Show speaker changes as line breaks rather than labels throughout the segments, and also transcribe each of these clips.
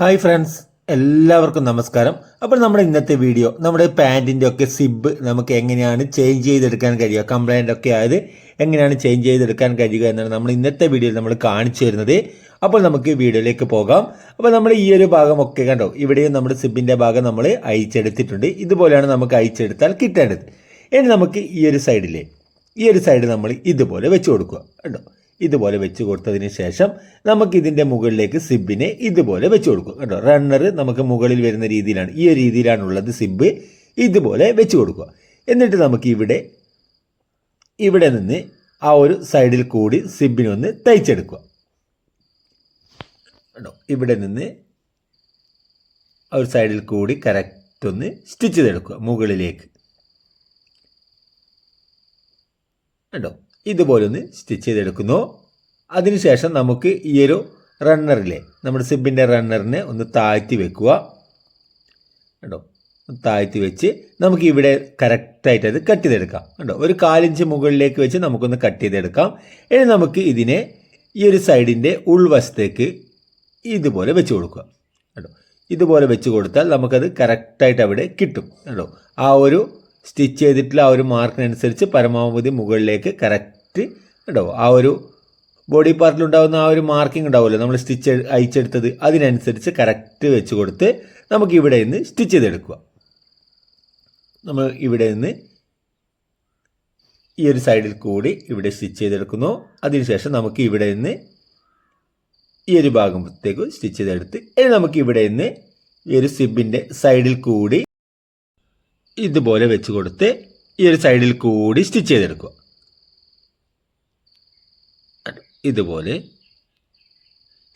Hi friends എല്ലാവർക്കും നമസ്കാരം. അപ്പോൾ നമ്മുടെ ഇന്നത്തെ വീഡിയോ നമ്മുടെ പാന്റിന്റെ ഒക്കെ സിബ് നമുക്ക് എങ്ങനെയാണ് ചേഞ്ച് ചെയ്തെടുക്കാൻ കഴിയുക കംപ്ലൈന്റ് ഒക്കെ ആയത് എങ്ങനെയാണ് ചേഞ്ച് ചെയ്തെടുക്കാൻ കഴിയുക എന്നാണ് നമ്മൾ ഇന്നത്തെ വീഡിയോയിൽ നമ്മൾ കാണിച്ചു തരുന്നത്. അപ്പോൾ നമുക്ക് വീഡിയോയിലേക്ക് പോകാം. അപ്പോൾ നമ്മൾ ഈ ഒരു ഭാഗം ഒക്കെ കണ്ടോ? ഇവിടെയും നമ്മുടെ സിബിന്റെ ഭാഗം നമ്മൾ അയച്ചെടുത്തിട്ടുണ്ട് ഇതുപോലെയാണ് നമുക്ക് അയച്ചെടുത്താൽ കിട്ടേണ്ടത്. ഇനി നമുക്ക് ഈ ഒരു സൈഡിലെ ഈ ഒരു സൈഡ് നമ്മൾ ഇതുപോലെ വെച്ച് കൊടുക്കുക. കണ്ടോ? ഇതുപോലെ വെച്ച് കൊടുത്തതിന് ശേഷം നമുക്ക് ഇതിന്റെ മുകളിലേക്ക് സിബിനെ ഇതുപോലെ വെച്ച് കൊടുക്കും. കേട്ടോ റണ്ണർ നമുക്ക് മുകളിൽ വരുന്ന രീതിയിലാണ്. ഈ ഒരു രീതിയിലാണുള്ളത് സിബ് ഇതുപോലെ വെച്ച് കൊടുക്കുക. എന്നിട്ട് നമുക്ക് ഇവിടെ ഇവിടെ നിന്ന് ആ ഒരു സൈഡിൽ കൂടി സിബിനൊന്ന് തയ്ച്ചെടുക്കുക. കേട്ടോ ഇവിടെ നിന്ന് ആ ഒരു സൈഡിൽ കൂടി കറക്റ്റ് ഒന്ന് സ്റ്റിച്ച് ചെയ്തെടുക്കുക മുകളിലേക്ക്. കേട്ടോ ഇതുപോലെ ഒന്ന് സ്റ്റിച്ച് ചെയ്തെടുക്കുന്നു. അതിനുശേഷം നമുക്ക് ഈ ഒരു റണ്ണറിലെ നമ്മുടെ സിബിന്റെ റണ്ണറിനെ ഒന്ന് താഴ്ത്തി വെക്കുക. കേട്ടോ താഴ്ത്തി വെച്ച് നമുക്ക് ഇവിടെ കറക്റ്റായിട്ട് അത് കട്ട് ചെയ്തെടുക്കാം. കേട്ടോ ഒരു കാലിഞ്ച് മുകളിലേക്ക് വെച്ച് നമുക്കൊന്ന് കട്ട് ചെയ്തെടുക്കാം. ഇനി നമുക്ക് ഇതിനെ ഈ ഒരു സൈഡിന്റെ ഉൾവശത്തേക്ക് ഇതുപോലെ വെച്ച് കൊടുക്കുക. കേട്ടോ ഇതുപോലെ വെച്ച് കൊടുത്താൽ നമുക്കത് കറക്റ്റായിട്ട് അവിടെ കിട്ടും. കേട്ടോ ആ ഒരു സ്റ്റിച്ച് ചെയ്തിട്ടുള്ള ആ ഒരു മാർക്കിനനുസരിച്ച് പരമാവധി മുകളിലേക്ക് കറക്റ്റ് ഉണ്ടാവും. ആ ഒരു ബോഡി പാർട്ടിൽ ഉണ്ടാകുന്ന ആ ഒരു മാർക്കിംഗ് ഉണ്ടാവുമല്ലോ നമ്മൾ സ്റ്റിച്ച് അയച്ചെടുത്തത് അതിനനുസരിച്ച് കറക്റ്റ് വെച്ച് കൊടുത്ത് നമുക്ക് ഇവിടെ നിന്ന് സ്റ്റിച്ച് ചെയ്തെടുക്കുക. നമ്മൾ ഇവിടെ നിന്ന് ഈ ഒരു സൈഡിൽ കൂടി ഇവിടെ സ്റ്റിച്ച് ചെയ്തെടുക്കുന്നു. അതിനുശേഷം നമുക്ക് ഇവിടെ നിന്ന് ഈ ഒരു ഭാഗത്തേക്ക് സ്റ്റിച്ച് ചെയ്തെടുത്ത് ഇനി നമുക്ക് ഇവിടെ നിന്ന് ഈ ഒരു സിബിന്റെ സൈഡിൽ കൂടി ഇതുപോലെ വെച്ച് കൊടുത്ത് ഈ ഒരു സൈഡിൽ കൂടി സ്റ്റിച്ച് ചെയ്തെടുക്കുക. ഇതുപോലെ.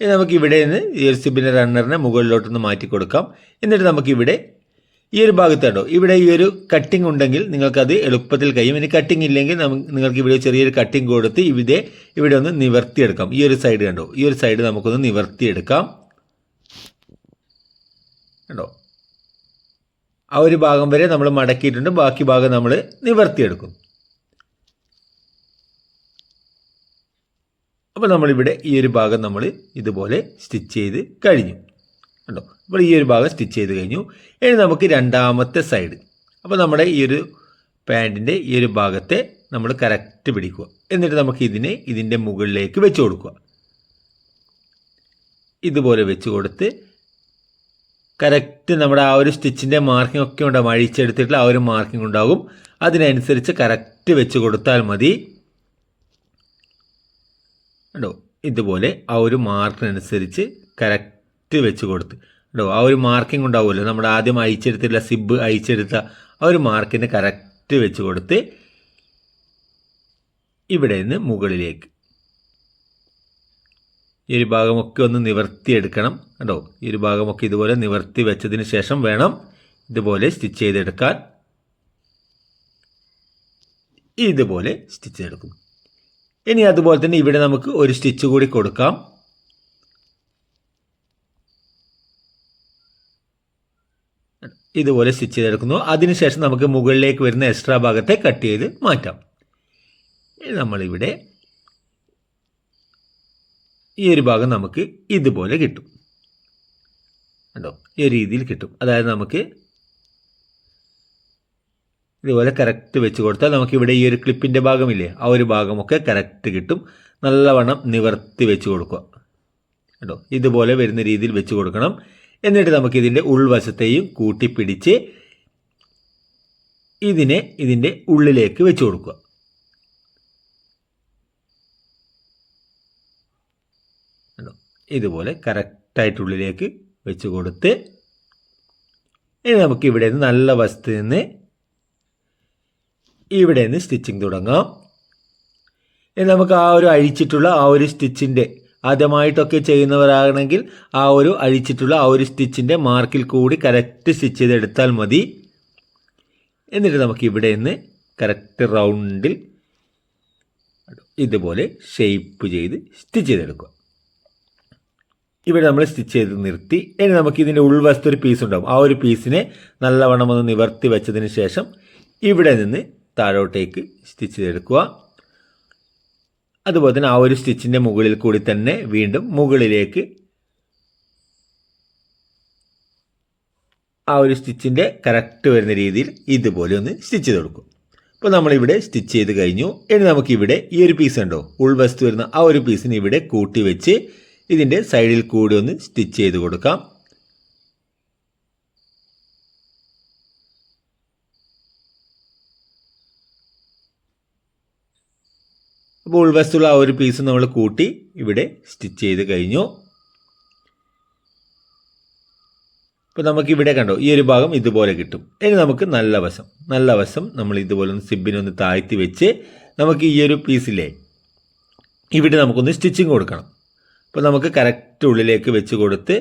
ഇനി നമുക്ക് ഇവിടെ നിന്ന് ഈ ഒരു സിബിന്റെ റണ്ണറിനെ മുകളിലോട്ടൊന്ന് മാറ്റി കൊടുക്കാം. എന്നിട്ട് നമുക്കിവിടെ ഈ ഒരു ഭാഗത്ത് കണ്ടോ? ഇവിടെ ഈ ഒരു കട്ടിംഗ് ഉണ്ടെങ്കിൽ നിങ്ങൾക്കത് എളുപ്പത്തിൽ കഴിയും. ഇനി കട്ടിംഗ് ഇല്ലെങ്കിൽ നിങ്ങൾക്ക് ഇവിടെ ചെറിയൊരു കട്ടിംഗ് കൊടുത്ത് ഇവിടെ ഇവിടെ ഒന്ന് നിവർത്തിയെടുക്കാം. ഈ ഒരു സൈഡ് കണ്ടോ? ഈ ഒരു സൈഡ് നമുക്കൊന്ന് നിവർത്തിയെടുക്കാം. കണ്ടോ? ആ ഒരു ഭാഗം വരെ നമ്മൾ മടക്കിയിട്ടുണ്ട്. ബാക്കി ഭാഗം നമ്മൾ നിവർത്തിയെടുക്കും. അപ്പോൾ നമ്മളിവിടെ ഈ ഒരു ഭാഗം നമ്മൾ ഇതുപോലെ സ്റ്റിച്ച് ചെയ്ത് കഴിഞ്ഞു. കണ്ടോ? അപ്പോൾ ഈ ഒരു ഭാഗം സ്റ്റിച്ച് ചെയ്ത് കഴിഞ്ഞു. ഇനി നമുക്ക് രണ്ടാമത്തെ സൈഡ് അപ്പോൾ നമ്മുടെ ഈ ഒരു പാന്റിന്റെ ഈ ഒരു ഭാഗത്തെ നമ്മൾ കറക്റ്റ് പിടിക്കുക. എന്നിട്ട് നമുക്ക് ഇതിനെ ഇതിന്റെ മുകളിലേക്ക് വെച്ച് കൊടുക്കുക. ഇതുപോലെ വെച്ച് കൊടുത്ത് കറക്റ്റ് നമ്മുടെ ആ ഒരു സ്റ്റിച്ചിന്റെ മാർക്കിംഗ് ഒക്കെ ഉണ്ടാകും അഴിച്ചെടുത്തിട്ടുള്ള ആ ഒരു മാർക്കിംഗ് ഉണ്ടാകും. അതിനനുസരിച്ച് കറക്റ്റ് വെച്ച് കൊടുത്താൽ മതി. കേട്ടോ ഇതുപോലെ ആ ഒരു മാർക്കിനനുസരിച്ച് കറക്റ്റ് വെച്ച് കൊടുത്ത്. കേട്ടോ ആ ഒരു മാർക്കിംഗ് ഉണ്ടാവുമല്ലോ. നമ്മുടെ ആദ്യം അയച്ചെടുത്തിട്ടുള്ള സിബ് അയച്ചെടുത്ത ആ ഒരു മാർക്കിന് കറക്റ്റ് വെച്ച് കൊടുത്ത് ഇവിടെ നിന്ന് മുകളിലേക്ക് ഈ ഒരു ഭാഗമൊക്കെ ഒന്ന് നിവർത്തിയെടുക്കണം കേട്ടോ ഈ ഒരു ഭാഗമൊക്കെ ഇതുപോലെ നിവർത്തി വെച്ചതിന് ശേഷം വേണം ഇതുപോലെ സ്റ്റിച്ച് ചെയ്തെടുക്കാൻ. ഇതുപോലെ സ്റ്റിച്ച് ചെയ്തെടുക്കും. ഇനി അതുപോലെ തന്നെ ഇവിടെ നമുക്ക് ഒരു സ്റ്റിച്ച് കൂടി കൊടുക്കാം. ഇതുപോലെ സ്റ്റിച്ച് ചെയ്തെടുക്കുന്നു. അതിനുശേഷം നമുക്ക് മുകളിലേക്ക് വരുന്ന എക്സ്ട്രാ ഭാഗത്തെ കട്ട് ചെയ്ത് മാറ്റാം. നമ്മളിവിടെ ഈ ഒരു ഭാഗം നമുക്ക് ഇതുപോലെ കിട്ടും. കണ്ടോ? ഈ രീതിയിൽ കിട്ടും. അതായത് നമുക്ക് ഇതുപോലെ കറക്റ്റ് വെച്ച് കൊടുത്താൽ നമുക്ക് ഇവിടെ ഈ ഒരു ക്ലിപ്പിന്റെ ഭാഗമില്ലേ? ആ ഒരു ഭാഗമൊക്കെ കറക്റ്റ് കിട്ടും. നല്ലവണ്ണം നിവർത്തി വെച്ച് കൊടുക്കുക. കേട്ടോ ഇതുപോലെ വരുന്ന രീതിയിൽ വെച്ച് കൊടുക്കണം. എന്നിട്ട് നമുക്ക് ഇതിന്റെ ഉൾവശത്തെയും കൂട്ടിപ്പിടിച്ച് ഇതിനെ ഇതിന്റെ ഉള്ളിലേക്ക് വെച്ച് കൊടുക്കുക കണ്ടോ ഇതുപോലെ കറക്റ്റായിട്ടുള്ളിലേക്ക് വെച്ച് കൊടുത്ത് ഇനി നമുക്ക് ഇവിടെ നിന്ന് നല്ല വശത്ത് നിന്ന് ഇവിടെ നിന്ന് സ്റ്റിച്ചിങ് തുടങ്ങാം. ഇനി നമുക്ക് ആ ഒരു അഴിച്ചിട്ടുള്ള ആ ഒരു സ്റ്റിച്ചിന്റെ ആദ്യമായിട്ടൊക്കെ ചെയ്യുന്നവരാണെങ്കിൽ ആ ഒരു അഴിച്ചിട്ടുള്ള ആ ഒരു സ്റ്റിച്ചിന്റെ മാർക്കിൽ കൂടി കറക്റ്റ് സ്റ്റിച്ച് ചെയ്തെടുത്താൽ മതി. എന്നിട്ട് നമുക്ക് ഇവിടെ നിന്ന് കറക്റ്റ് റൗണ്ടിൽ ഇതുപോലെ ഷേപ്പ് ചെയ്ത് സ്റ്റിച്ച് ചെയ്തെടുക്കുക. ഇവിടെ നമ്മൾ സ്റ്റിച്ച് ചെയ്ത് നിർത്തി. ഇനി നമുക്ക് ഇതിന്റെ ഉൾവശത്ത് ഒരു പീസ് ഉണ്ടാകും ആ ഒരു പീസിനെ നല്ലവണ്ണം ഒന്ന് നിവർത്തി വെച്ചതിന് ശേഷം ഇവിടെ നിന്ന് താഴോട്ടേക്ക് സ്റ്റിച്ച് ചെയ്തെടുക്കുക. അതുപോലെ തന്നെ ആ ഒരു സ്റ്റിച്ചിന്റെ മുകളിൽ കൂടി തന്നെ വീണ്ടും മുകളിലേക്ക് ആ ഒരു സ്റ്റിച്ചിന്റെ കറക്റ്റ് വരുന്ന രീതിയിൽ ഇതുപോലെ ഒന്ന് സ്റ്റിച്ച് ചെയ്ത് കൊടുക്കും അപ്പോൾ നമ്മളിവിടെ സ്റ്റിച്ച് ചെയ്ത് കഴിഞ്ഞു. ഇനി നമുക്കിവിടെ ഈ ഒരു പീസ് ഉണ്ടോ? ഉൾവശത്ത് വരുന്ന ആ ഒരു പീസിന് ഇവിടെ കൂട്ടി വെച്ച് ഇതിന്റെ സൈഡിൽ കൂടി ഒന്ന് സ്റ്റിച്ച് ചെയ്ത് കൊടുക്കാം. അപ്പോൾ ഉൾവശത്തുള്ള ആ ഒരു പീസ് നമ്മൾ കൂട്ടി ഇവിടെ സ്റ്റിച്ച് ചെയ്ത് കഴിഞ്ഞു. അപ്പോൾ നമുക്ക് ഇവിടെ കണ്ടോ ഈ ഒരു ഭാഗം ഇതുപോലെ കിട്ടും. ഇനി നമുക്ക് നല്ല വശം നല്ല വശം നമ്മൾ ഇതുപോലെ ഒന്ന് സിബിനൊന്ന് താഴ്ത്തി വെച്ച് നമുക്ക് ഈ ഒരു പീസിലെ ഇവിടെ നമുക്കൊന്ന് സ്റ്റിച്ചിങ് കൊടുക്കണം. അപ്പോൾ നമുക്ക് കറക്റ്റ് ഉള്ളിലേക്ക് വെച്ച് കൊടുത്ത്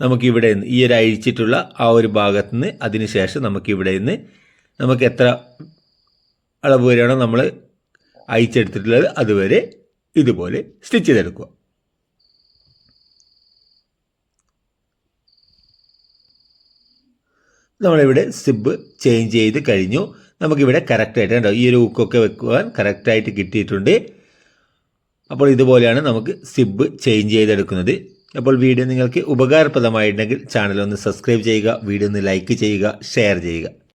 നമുക്ക് ഇവിടെ നിന്ന് ഈ ഒരു അഴിച്ചിട്ടുള്ള ആ ഒരു ഭാഗത്ത് നിന്ന് അതിന് ശേഷം നമുക്ക് ഇവിടെ നിന്ന് നമുക്ക് എത്ര അളവ് വരെയാണോ നമ്മൾ അയച്ചെടുത്തിട്ടുള്ളത് അതുവരെ ഇതുപോലെ സ്റ്റിച്ച് ചെയ്തെടുക്കുക. നമ്മളിവിടെ സിബ് ചേഞ്ച് ചെയ്ത് കഴിഞ്ഞു. നമുക്കിവിടെ കറക്റ്റായിട്ട് കണ്ടോ ഈ ഒരു ഉക്കൊക്കെ വെക്കുവാൻ കറക്റ്റായിട്ട് കിട്ടിയിട്ടുണ്ട്. അപ്പോൾ ഇതുപോലെയാണ് നമുക്ക് സിബ് ചേഞ്ച് ചെയ്തെടുക്കുന്നത്. അപ്പോൾ വീഡിയോ നിങ്ങൾക്ക് ഉപകാരപ്രദമായിട്ടുണ്ടെങ്കിൽ ചാനൽ ഒന്ന് സബ്സ്ക്രൈബ് ചെയ്യുക വീഡിയോ ഒന്ന് ലൈക്ക് ചെയ്യുക ഷെയർ ചെയ്യുക.